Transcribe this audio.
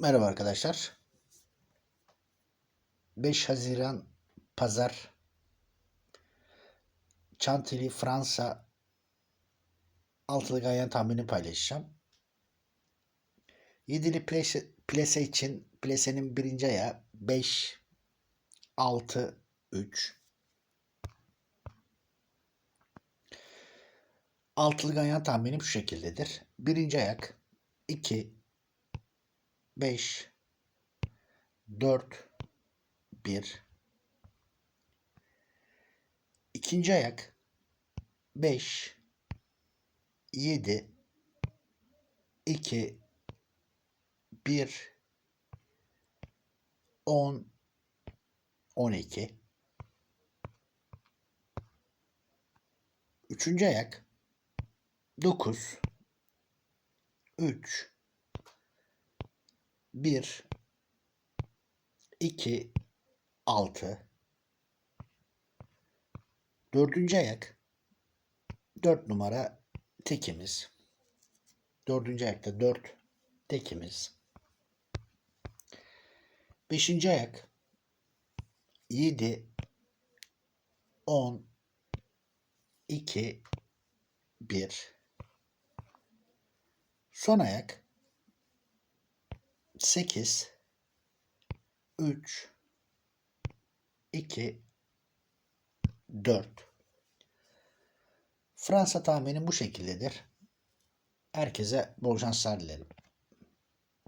Merhaba arkadaşlar. 5 Haziran Pazar Chantilly Fransa altılı ganyan tahmini paylaşacağım. Yedili plase için plasenin birinci ayağı 5 6 3 Altılı ganyan tahminim şu şekildedir. Birinci ayak 2 5 4 1 İkinci ayak 5 7 2 1 10 12 Üçüncü ayak 9 3 1 2 6 Dördüncü ayak. 4 numara tekimiz. Dördüncü ayakta 4 tekimiz. Beşinci ayak. 7 10 2 1 Son ayak 8 3 2 4 Fransa tahminim bu şekildedir. Herkese bol şanslar dilerim.